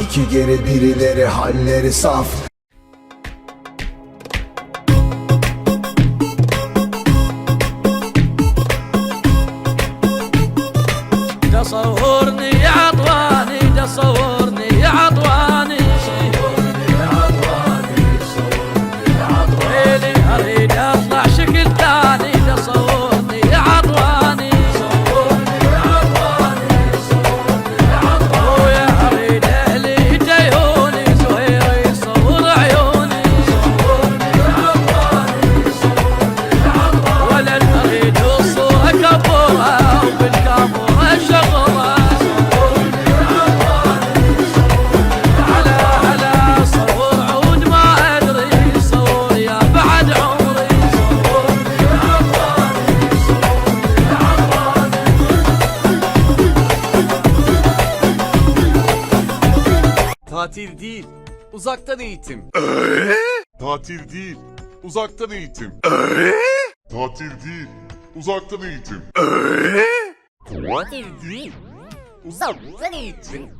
İki geri birileri halleri saf. Biraz ağır Tatil değil, uzaktan eğitim. Tatil değil, uzaktan eğitim. Tatil değil, uzaktan eğitim. Tatil değil, uzaktan eğitim.